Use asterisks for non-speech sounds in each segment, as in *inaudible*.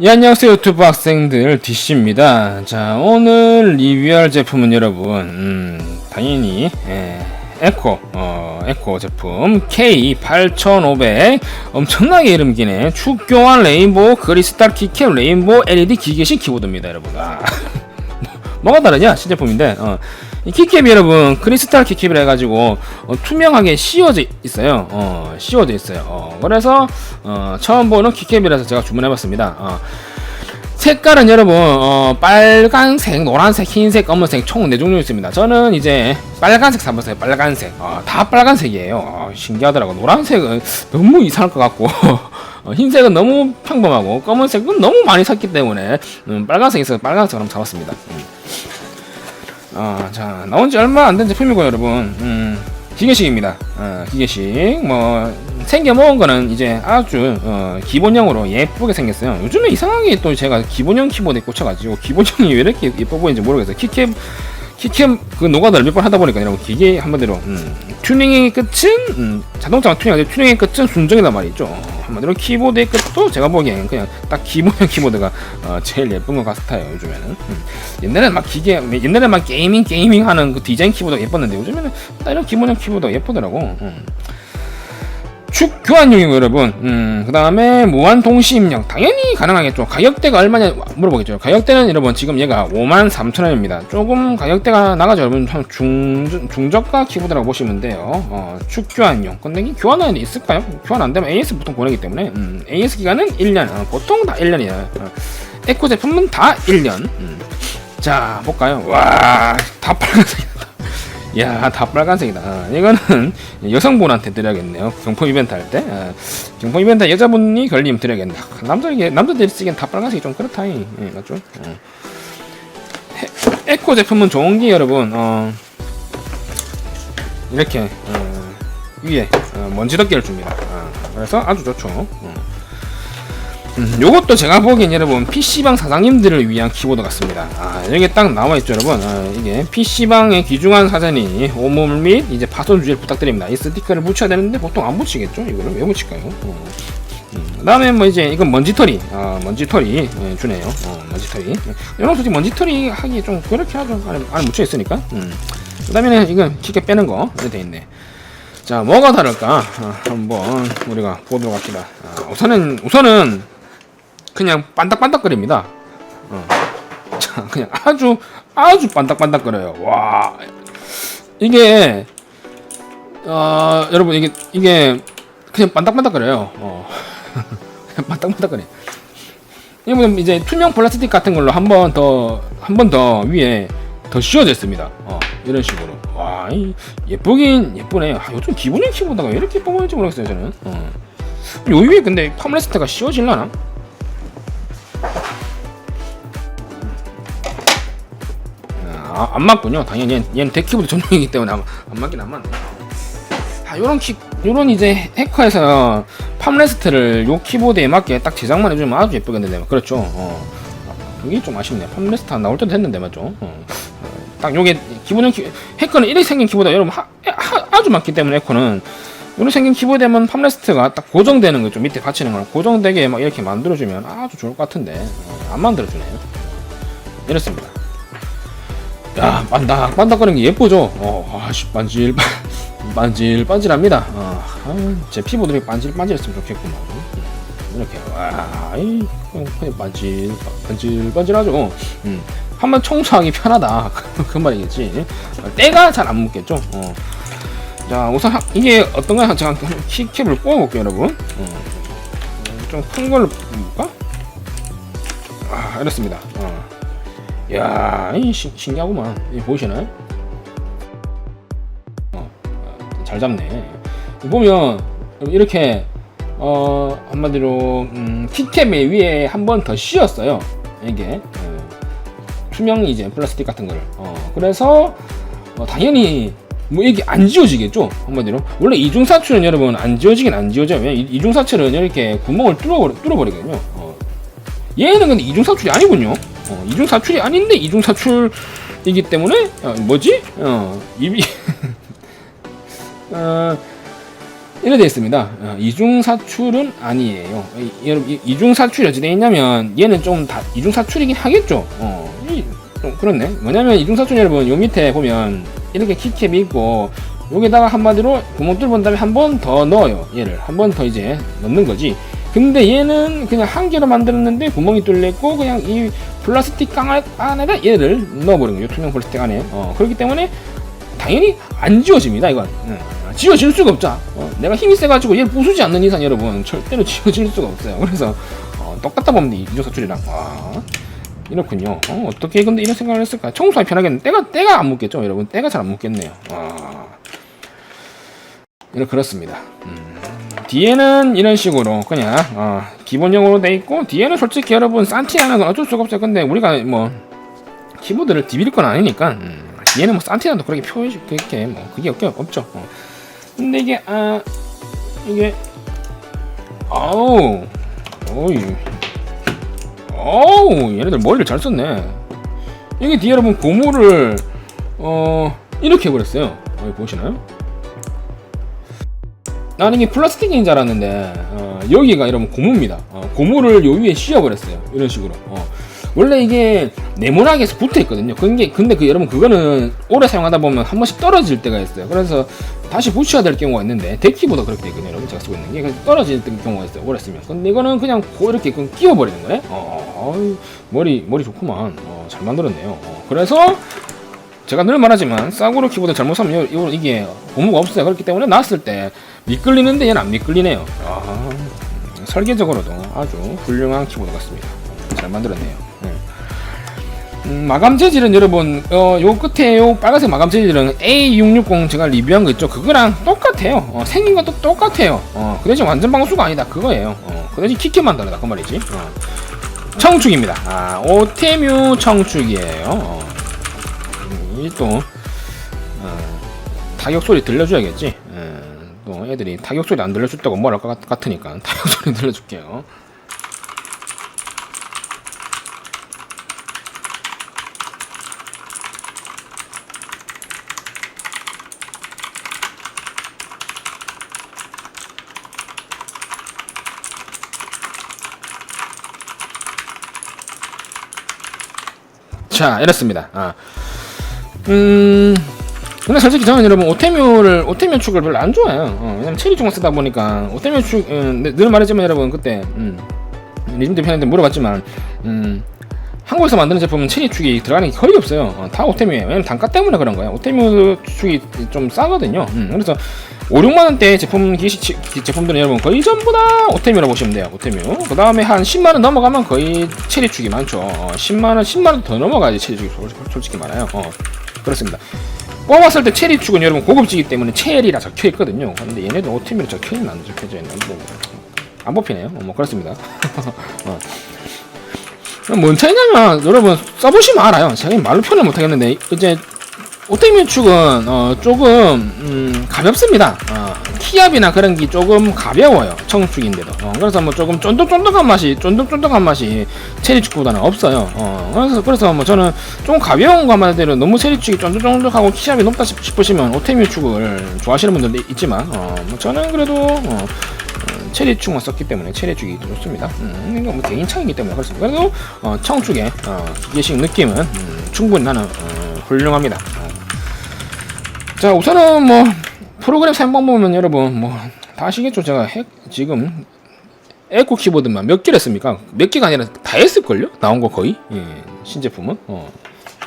예, 안녕하세요 유튜브 학생들. DC입니다. 자 오늘 리뷰할 제품은 여러분 음, 당연히 예, 에코 어, 에코 제품. K8500 엄청나게 이름 기네. 축교환 레인보우 크리스탈 키캡 레인보우 LED 기계식 키보드입니다 여러분. 아, *laughs* 뭐가 다르냐 신제품인데 어, 이 키캡이 여러분 크리스탈 키캡이라 해가지고 어, 투명하게 씌워져 있어요. 어, 씌워져 있어요. 어, 그래서 어, 처음 보는 키캡이라서 제가 주문해봤습니다. 어, 색깔은 여러분 어, 빨간색, 노란색, 흰색, 검은색 총 4종류 있습니다. 저는 이제 빨간색 사봤어요 빨간색. 어, 다 빨간색이에요. 어, 신기하더라고. 노란색은 너무 이상할 것 같고 *laughs* 어, 흰색은 너무 평범하고 검은색은 너무 많이 샀기 때문에 음, 빨간색이 있어서 빨간색을 한번 잡았습니다. 음. 어, 자, 나온 지 얼마 안 된 제품이고, 여러분. 음, 기계식입니다. 어, 기계식. 뭐, 생겨 먹은 거는 이제 아주, 어, 기본형으로 예쁘게 생겼어요. 요즘에 이상하게 또 제가 기본형 키보드에 꽂혀가지고, 기본형이 왜 이렇게 예뻐 보이는지 모르겠어요. 키캡, 키캡 그 노가다를 몇번 하다 보니까 여러분 기계 한마디로. 음, 튜닝의 끝은 음, 자동차 튜닝할 때 튜닝의 끝은 순정이란 말이죠. 한마디로 키보드의 끝도 제가 보기엔 그냥 딱 기본형 키보드가. 어, 제일 예쁜 것 같아요 요즘에는. 음. 옛날에는 막 기계 옛날에 막 게이밍 게이밍 하는 그 디자인 키보드가 예뻤는데 요즘에는 딱 이런 기본형 키보드가 예쁘더라고. 음. 축 교환용이고 여러분. 음, 그 다음에 무한 동시 입력 당연히 가능하겠죠. 가격대가 얼마냐 물어보겠죠. 가격대는 여러분 지금 얘가 5만 3천 원입니다. 조금 가격대가 나가죠. 여러분 한 중, 중저가 키보드라고 보시면 돼요. 어, 축 교환용 근데 이 교환은 있을까요? 교환 안 되면 AS 보통 보내기 때문에. 음, AS 기간은 1년. 어, 보통 다 1년이에요. 어, 에코 제품은 다 1년. 음. 자 볼까요? 와 다 빨간색이다 야, 다 빨간색이다. 아, 이거는 *laughs* 여성분한테 드려야겠네요. 경품 이벤트 할 때. 아, 경품 이벤트 여자분이 걸리면 드려야겠네. 남자에게, 남자들이 쓰기엔 다 빨간색이 좀 그렇다. 예, 맞죠? 어. 해- 에코 제품은 좋은 게 여러분, 어, 이렇게, 어, 위에 어, 먼지 덮개를 줍니다. 아, 그래서 아주 좋죠. 어. 음, 요것도 제가 보기엔 여러분 PC방 사장님들을 위한 키보드 같습니다. 아, 여기 딱 나와있죠, 여러분. 아, 이게 PC방의 귀중한 사전이 오물 및 이제 파손 주의를 부탁드립니다. 이 스티커를 붙여야 되는데 보통 안 붙이겠죠? 이거를 왜 붙일까요? 어. 음, 그 다음에 뭐 이제 이건 먼지털이, 아, 먼지털이 예, 주네요. 어, 먼지털이. 이런 솔직히 먼지털이 하기 좀 그렇게 하죠. 안에, 안에 묻혀 있으니까. 음. 그 다음에 이건 쉽게 빼는 거. 이렇게 돼 있네. 자, 뭐가 다를까? 아, 한번 우리가 보도록 합시다. 아, 우선은, 우선은 그냥 반딱반딱거립니다. 어. 자, 그냥 아주 아주 반딱반딱거려요. 와, 이게 어, 여러분 이게 이게 그냥 반딱반딱거려요. 어. *laughs* 반딱반딱거려. 이건 이제 투명 플라스틱 같은 걸로 한 번 더 한 번 더 위에 더 씌워져 있습니다. 어, 이런 식으로. 와, 이, 예쁘긴 예쁘네. 아, 요즘 기본형 키보드가 왜 이렇게 예뻐 보이는지 모르겠어요, 저는. 어. 요 위에 근데 팜레스트가 씌워질라나? 아, 안 맞군요. 당연히 얘는, 얘는 데키보드 전용이기 때문에 안, 안 맞긴 안 맞네. 아, 요런 키, 요런 이제 해커에서 팜레스트를 요 키보드에 맞게 딱 제작만 해주면 아주 예쁘겠는데, 그렇죠. 어. 아, 그게 좀 아쉽네. 팜레스트 안 나올 때도 됐는데, 맞죠? 어. 어, 딱 요게 기본형 키, 해커는 이렇게 생긴 키보드 여러분 하, 하, 아주 많기 때문에 해커는 이렇게 생긴 키보드에만 팜레스트가 딱 고정되는 거좀 밑에 받치는 걸 고정되게 막 이렇게 만들어주면 아주 좋을 것 같은데 어, 안 만들어주네요. 이렇습니다. 야, 반닥, 반닥거리는 게 예쁘죠? 어, 아씨, 반질, 반질, 반질합니다. 어, 아, 제 피부들이 반질, 반질했으면 좋겠구만. 이렇게, 와, 이, 그냥 반질, 반질, 반질하죠. 음, 한번 청소하기 편하다. *laughs* 그 말이겠지. 때가 잘 안 묻겠죠? 어. 자, 우선, 하, 이게 어떤 거야? 제가 키, 캡을 뽑아볼게요, 여러분. 어. 좀큰 걸로 뽑을까? 아, 이렇습니다. 어. 야, 신기하구만. 이 보이시나요? 어, 어, 잘 잡네. 보면 이렇게 어 한마디로 음, 키캡의 위에 한 번 더 씌웠어요. 이게 어, 투명 이제 플라스틱 같은 거를. 어, 그래서 어, 당연히 뭐 이게 안 지워지겠죠 한마디로 원래 이중사출은 여러분 안 지워지긴 안 지워져요 왜냐 이중사출은 이렇게 구멍을 뚫어 뚫어버리거든요 어. 얘는 근데 이중사출이 아니군요 어, 이중 사출이 아닌데 이중 사출이 이기 때문에 어, 뭐지? 어, 입이 *laughs* 어, 이래 되어 있습니다. 어, 이중 사출은 아니에요. 이- 여러분 이- 이중 사출이 어찌 되어 있냐면 얘는 좀 다 이중 사출이긴 하겠죠. 어, 이, 좀 그렇네. 뭐냐면 이중 사출 여러분 요 밑에 보면 이렇게 키캡이 있고 여기다가 한마디로 구멍 뚫은 다음에 한 번 더 넣어요. 얘를 한 번 더 이제 넣는 거지. 근데 얘는 그냥 한 개로 만들었는데 구멍이 뚫렸고 그냥 이 플라스틱 깡 안에다 얘를 넣어버린 거예요. 투명 플라스틱 안에. 어, 그렇기 때문에 당연히 안 지워집니다. 이건 응. 지워질 수가 없죠. 어, 내가 힘이 세가지고 얘를 부수지 않는 이상 여러분 절대로 *laughs* 지워질 수가 없어요. 그래서 어, 똑같다 보면 돼. 이중 사출이랑. 와. 이렇군요. 어, 어떻게 근데 이런 생각을 했을까? 청소하기 편하겠네. 때가 때가 안 묻겠죠, 여러분. 때가 잘 안 묻겠네요. 와. 이렇게 그렇습니다. 음. 뒤에는 이런 식으로 그냥 어, 기본형으로 돼 있고 뒤에는 솔직히 여러분 산티나는 건 어쩔 수가 없어요. 근데 우리가 뭐 키보드를 디빌 건 아니니까 음, 뒤에는 뭐 산티나도 그렇게 표현 그렇게 뭐 그게 없, 없죠. 어. 근데 이게 아 이게 아우 어이 어우 얘네들 머리를 잘 썼네. 이게 뒤에 여러분 고무를 어 이렇게 해버렸어요. 여기 보시나요? 나는 이게 플라스틱인 줄 알았는데 어, 여기가 여러분 고무입니다. 어, 고무를 요 위에 씌워버렸어요. 이런 식으로. 어. 원래 이게 네모나게서 붙어 있거든요. 근데 근데 그 여러분 그거는 오래 사용하다 보면 한 번씩 떨어질 때가 있어요. 그래서 다시 붙여야 될 경우가 있는데 데키보다 그렇게 되거든요. 여러분 제가 쓰고 있는 게 떨어질 때 경우가 있어요. 오래 쓰면. 근데 이거는 그냥 고 이렇게 그냥 끼워버리는 거예요. 어, 머리 머리 좋구만. 어, 잘 만들었네요. 어, 그래서 제가 늘 말하지만 싸구려 키보드 잘못 사면 요- 요- 이게 고무가 없어요. 그렇기 때문에 놨을 때 미끌리는데 얘는 안 미끌리네요. 아, 설계적으로도 아주 훌륭한 키보드 같습니다. 잘 만들었네요. 네. 음, 마감 재질은 여러분 어, 요 끝에 요 빨간색 마감 재질은 A660 제가 리뷰한 거 있죠 그거랑 똑같아요 어, 생긴 것도 똑같아요 어, 그 대신 완전 방수가 아니다 그거예요 어, 그 대신 키kit만 다르다 그 말이지 어. 청축입니다 아 오테뮤 청축이에요 어. 음, 이또 어, 타격 소리 들려줘야겠지 예, 또 애들이 타격 소리 안 들려줬다고 뭐랄 것 같- 같으니까 *laughs* 타격 소리 들려줄게요 자, 이렇습니다. 아. 음. 근데 솔직히 저는 여러분 오테뮤를 오테뮤 축을 별로 안 좋아해요. 어, 왜냐면 체리 축만 쓰다 보니까 오테뮤 축 음, 늘- 늘 말했지만 여러분 그때 음, 리즘대 편한테 물어봤지만 음, 한국에서 만드는 제품은 체리 축이 들어가는 게 거의 없어요. 어, 다 오테뮤예요. 왜냐면 단가 때문에 그런 거예요. 오테뮤 축이 좀 싸거든요. 음, 그래서 5, 6만 원대 제품 기시 제품들은 여러분 거의 전부 다 오테뮤라고 보시면 돼요. 오테뮤. 그 다음에 한 10만 원 넘어가면 거의 체리 축이 많죠. 어, 10만 원, 10만 원 더 넘어가야지 체리 축이 솔- 솔직히 말해요. 어, 그렇습니다. 뽑았을 때 체리 축은 여러분 고급지기 때문에 체리라 적혀 있거든요. 근데 얘네들 오테뮤로 적혀 있는 안 적혀져 있는 뭐. 안 뽑히네요. 어, 뭐 그렇습니다. *laughs* 어. 뭔 차이냐면 여러분 써보시면 알아요. 제가 말로 표현을 못하겠는데 이제 오테미 축은 어, 조금 음, 가볍습니다. 어, 키압이나 그런 게 조금 가벼워요. 청축인데도. 어, 그래서 뭐 조금 쫀득쫀득한 맛이 쫀득쫀득한 맛이 체리 축보다는 없어요. 어, 그래서 그래서 뭐 저는 좀 가벼운 것만 해도 너무 체리 축이 쫀득쫀득하고 키압이 높다 싶- 싶으시면 오테미 축을 좋아하시는 분들도 있지만 어, 뭐 저는 그래도 어, 어, 체리축만 썼기 때문에 체리축이 좋습니다. 음, 이거 뭐 개인 차이기 때문에 그렇습니다. 그래도 어, 청축의 어, 기계식 느낌은 음, 충분히 나는 어, 훌륭합니다. 어. 자 우선은 뭐 프로그램 사용 방법은 여러분 뭐 다 아시겠죠? 제가 핵, 지금 에코 키보드만 몇 개를 했습니까? 몇 개가 아니라 다 했을걸요? 나온 거 거의 예, 신제품은 어,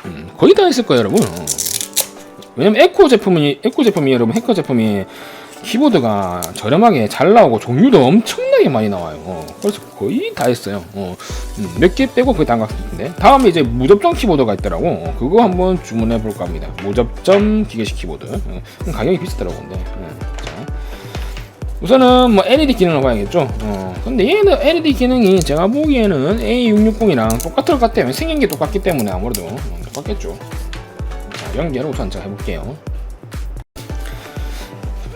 음, 거의 다 했을 거예요 여러분 어. 왜냐면 에코 제품이 에코 제품이 여러분 해커 제품이 키보드가 저렴하게 잘 나오고 종류도 엄청나게 많이 나와요. 어, 그래서 거의 다 했어요. 어, 몇 개 빼고 거의 다한 것 같은데 다음에 이제 무접점 키보드가 있더라고. 어, 그거 한번 주문해 볼까 합니다. 무접점 기계식 키보드. 어, 가격이 비싸더라고 근데. 예, 자. 우선은 뭐 LED 기능을 봐야겠죠. 어, 근데 얘는 LED 기능이 제가 보기에는 A660이랑 똑같을 것 같아요. 생긴 게 똑같기 때문에 아무래도 어, 똑같겠죠. 자, 연결을 우선 제가 해볼게요.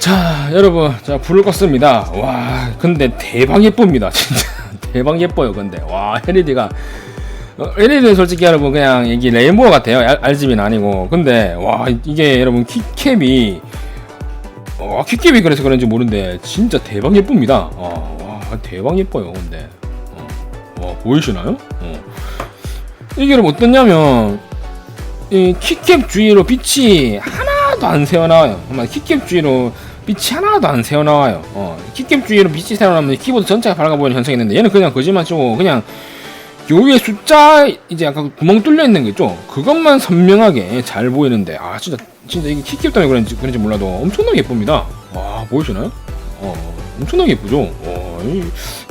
자, 여러분, 자, 불을 껐습니다. 와, 근데 대박 예쁩니다. 진짜. *laughs* 대박 예뻐요, 근데. 와, LED가 어, LED는 솔직히 여러분 그냥 이게 레인보우 같아요. RGB는 아니고. 근데 와 이게 여러분 키캡이 와 키캡이 그래서 그런지 모르는데 진짜 대박 예쁩니다. 아, 와 대박 예뻐요. 근데 어, 와 보이시나요? 어. 이게 여러분 어떠냐면 이 키캡 주위로 빛이 하나도 안 새어나와요. 키캡 주위로 빛이 하나도 안 새어나와요. 어, 주위로 빛이 새어나오면 키보드 전체가 밝아 보이는 현상이 있는데 얘는 그냥 거짓말 치고 그냥 요 위에 숫자 이제 아까 구멍 뚫려 있는 거 있죠? 그것만 선명하게 잘 보이는데 아 진짜 진짜 이게 키캡 때문에 그런지 그런지 몰라도 엄청나게 예쁩니다. 와 보이시나요? 어 엄청나게 예쁘죠? 와, 이,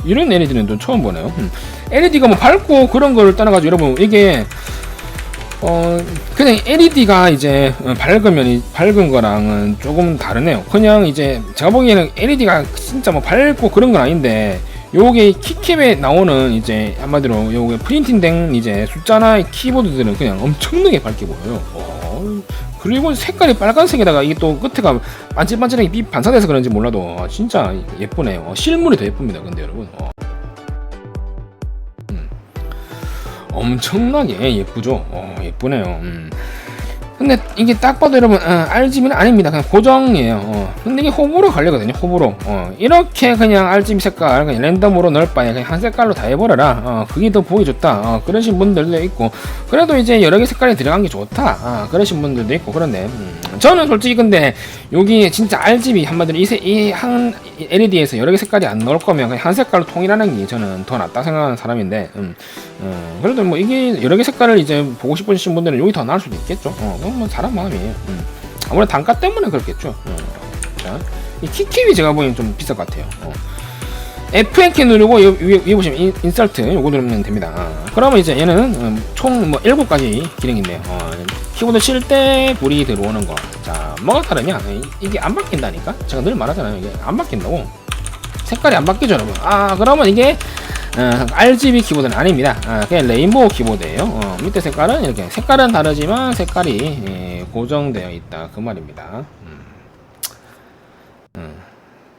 이런 LED는 좀 처음 보네요. 음. LED가 뭐 밝고 그런 거를 떠나가지고 여러분 이게 어 그냥 LED가 이제 어, 밝으면 이- 밝은 거랑은 조금 다르네요. 그냥 이제 제가 보기에는 LED가 진짜 뭐 밝고 그런 건 아닌데 요게 키캡에 나오는 이제 한마디로 요게 프린팅된 이제 숫자나 키보드들은 그냥 엄청나게 밝게 보여요. 어, 그리고 색깔이 빨간색에다가 이게 또 끝에가 반질반질하게 빛 반사돼서 그런지 몰라도 아, 진짜 예쁘네요. 어, 실물이 더 예쁩니다. 근데 여러분. 어. 엄청나게 예쁘죠. 어, 예쁘네요. 음. 근데 이게 딱 봐도 여러분 어, RGB는 아닙니다. 그냥 고정이에요. 어. 근데 이게 호불호 걸리거든요. 호불호. 어. 이렇게 그냥 RGB 색깔 그냥 랜덤으로 넣을 바에 그냥 한 색깔로 다 해버려라. 어. 그게 더 보기 좋다. 어. 그러신 분들도 있고 그래도 이제 여러 개 색깔이 들어간 게 좋다. 어. 그러신 분들도 있고 그런데 음. 저는 솔직히 근데 여기 진짜 RGB 한마디로 이한 LED에서 여러 개 색깔이 안 나올 거면 그냥 한 색깔로 통일하는 게 저는 더 낫다 생각하는 사람인데 음. 어, 그래도 뭐 이게 여러 개 색깔을 이제 보고 싶으신 분들은 여기 더 나을 수도 있겠죠. 어, 그건 뭐 사람 마음이에요. 음. 아무래도 단가 때문에 그렇겠죠. 어. 자, 이 키캡이 제가 보기엔 좀 비쌀 것 같아요. 어. F&K 누르고 요, 위에, 위에 보시면 인, 인설트 요거 누르면 됩니다. 아, 그러면 이제 얘는 음, 총뭐 7가지 기능이 있네요. 어, 키보드 칠 때 불이 들어오는 거. 자, 뭐가 다르냐? 이- 이게 안 바뀐다니까? 제가 늘 말하잖아요. 이게 안 바뀐다고. 색깔이 안 바뀌죠, 여러분. 아, 그러면 이게 어, RGB 키보드는 아닙니다. 아, 그냥 레인보우 키보드예요. 어, 밑에 색깔은 이렇게 색깔은 다르지만 색깔이 예, 고정되어 있다 그 말입니다. 음. 음.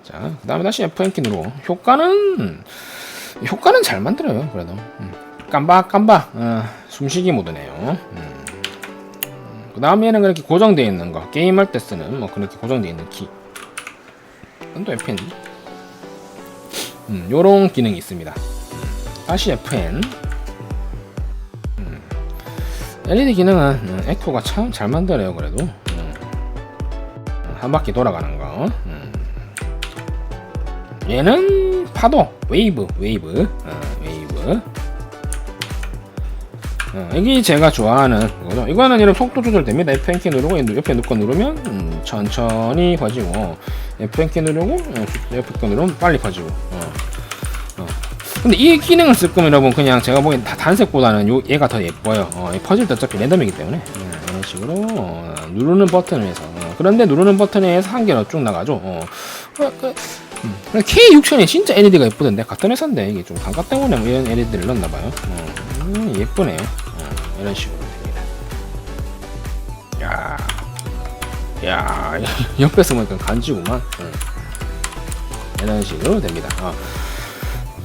자, 그 다음에 다시 F&K 누르고 효과는 효과는 잘 만들어요. 그래도 음. 깜박깜박 어, 숨쉬기 모드네요. 음. 그 다음에는 그렇게 고정되어 있는 거 게임할 때 쓰는 뭐 그렇게 고정되어 있는 키. 또 FN. 음, 요런 기능이 있습니다. 다시 FN. 음. LED 기능은 음, 에코가 참 잘 만들어요. 그래도 음. 한 바퀴 돌아가는 거. 음. 얘는 파도, 웨이브, 웨이브, 어, 웨이브. 어, 이게 제가 좋아하는 거죠. 이거는 여러분 속도 조절됩니다. F&K 누르고 옆에 놓고 누르면 음, 천천히 퍼지고 F&K 누르고 어, F&K 누르면 빨리 퍼지고. 어. 어. 근데 이 기능을 쓸 거면 여러분 그냥 제가 보기엔 다 단색보다는 요 얘가 더 예뻐요. 어, 이 퍼즐도 어차피 랜덤이기 때문에 음, 이런 식으로 어, 누르는 버튼을 해서 어, 그런데 누르는 버튼에 의해서 한 개로 쭉 나가죠. 어. 어, 그, 음, K6000이 진짜 LED가 예쁘던데 같은 회사인데 이게 좀 단가 때문에 뭐 이런 LED를 넣나 봐요. 어, 음, 예쁘네요. 어, 이런 식으로 됩니다. 야, 야, *laughs* 옆에서 보니까 간지구만. 어. 이런 식으로 됩니다. 어.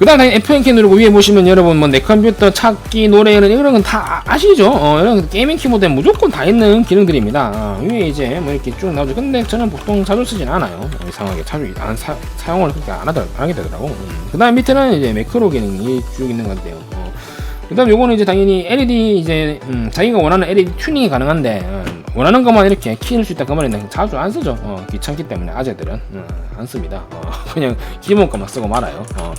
그 다음에 F&K 누르고 위에 보시면 여러분 뭐 내 컴퓨터 찾기 노래 이런 이런 건 다 아시죠? 어, 이런 게이밍 키보드에 무조건 다 있는 기능들입니다. 어, 위에 이제 뭐 이렇게 쭉 나오죠. 근데 저는 보통 자주 쓰진 않아요. 어, 이상하게 자주 안 사, 사용을 그렇게 안, 하더, 안 하게 되더라고. 음. 그 다음 밑에는 이제 매크로 기능이 쭉 있는 건데요. 어. 그 다음 요거는 이제 당연히 LED 이제 음, 자기가 원하는 LED 튜닝이 가능한데 어, 원하는 것만 이렇게 키울 수 있다 그 말인데 자주 안 쓰죠. 어, 귀찮기 때문에 아재들은 어, 안 씁니다. 어, *laughs* 그냥 기본 것만 쓰고 말아요. 어.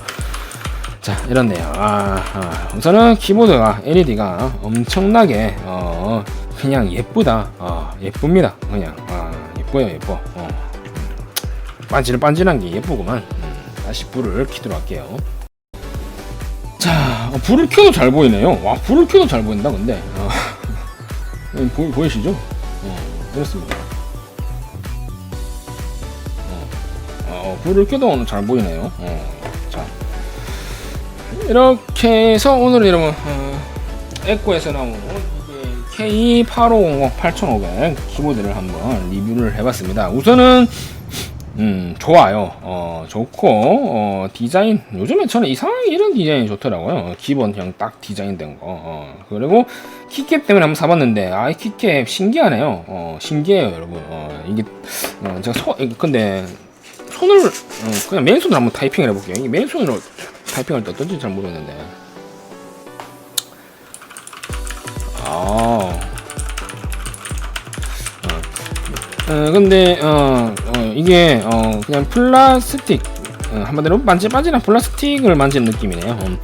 자 이렇네요 아, 아, 우선은 키보드가 LED가 엄청나게 어, 그냥 예쁘다. 어, 예쁩니다. 그냥. 아, 예뻐요 예뻐. 어. 반질반질한 게 예쁘구만. 음, 다시 불을 켜도록 할게요. 자 어, 불을 켜도 잘 보이네요. 와 불을 켜도 잘 보인다 근데. 어, *laughs* 보, 보이시죠? 어, 그렇습니다. 어, 어, 불을 켜도 오늘 잘 보이네요. 어, 자 이렇게 해서 오늘은 여러분 어, 에코에서 나온 이게 K8500 8500 키보드를 한번 리뷰를 해봤습니다. 우선은 음, 좋아요. 어, 좋고, 어, 디자인, 요즘에 저는 이상하게 이런 디자인이 좋더라고요. 어, 기본 그냥 딱 디자인된 거. 어, 그리고 키캡 때문에 한번 사봤는데, 아, 이 키캡 신기하네요. 어, 신기해요, 여러분. 어, 이게, 어, 제가 소, 근데, 손을, 어, 그냥 맨손으로 한번 타이핑을 해볼게요. 이게 맨손으로 타이핑할 때 어떤지 잘 모르겠는데. 아. 어, 근데 어, 어, 이게 어, 그냥 플라스틱 어, 한마디로 반질반질한 플라스틱을 만지는 느낌이네요. 음.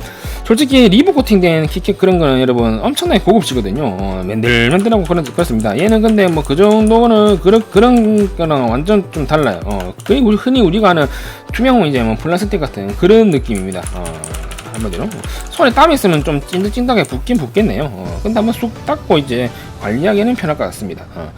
솔직히 리브 코팅된 키캡 그런 거는 여러분 엄청나게 고급지거든요. 어, 맨들맨들하고 그런 그렇습니다. 얘는 근데 뭐 그 정도는 그런 그런 거랑 완전 좀 달라요. 어, 거의 우리 흔히 우리가 아는 투명 이제 뭐 플라스틱 같은 그런 느낌입니다. 어, 한마디로 손에 땀이 있으면 좀 찐득찐득하게 붓긴 붓겠네요. 어, 근데 한번 쑥 닦고 이제 관리하기에는 편할 것 같습니다. 어.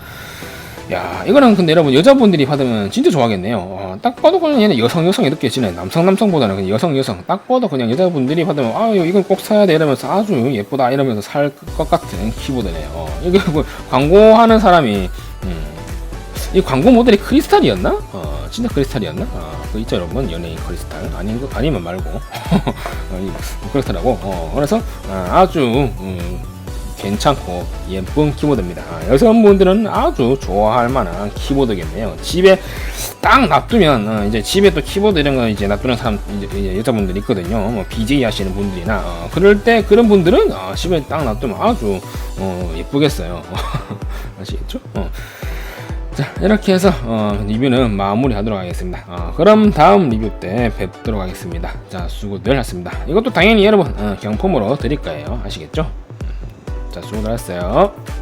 야 이거는 근데 여러분 여자분들이 받으면 진짜 좋아하겠네요. 어, 딱 봐도 그냥 얘는 여성 여성이 느껴지네 남성 남성보다는 그냥 여성 여성. 딱 봐도 그냥 여자분들이 받으면 아유 이건 꼭 사야 돼 이러면서 아주 예쁘다 이러면서 살 것 같은 키보드네요. 어, 이게 뭐 광고하는 사람이 음, 이 광고 모델이 크리스탈이었나? 어, 진짜 크리스탈이었나? 어, 그 있죠 여러분 연예인 크리스탈? 아닌 거 아니면 말고. *laughs* 어, 이 그렇더라고. 어, 그래서 어, 아주 음, 괜찮고 예쁜 키보드입니다. 아, 여성분들은 아주 좋아할 만한 키보드겠네요. 집에 딱 놔두면 어, 이제 집에 또 키보드 이런 거 이제 놔두는 사람 이제, 이제 여자분들 있거든요. 뭐 BJ 하시는 분들이나 어, 그럴 때 그런 분들은 어, 집에 딱 놔두면 아주 어, 예쁘겠어요. *laughs* 아시겠죠? 어. 자 이렇게 해서 어, 리뷰는 마무리하도록 하겠습니다. 어, 그럼 다음 리뷰 때 뵙도록 하겠습니다. 자 수고들 하셨습니다. 이것도 당연히 여러분 어, 경품으로 드릴 거예요. 아시겠죠? 자 수고들 하셨어요.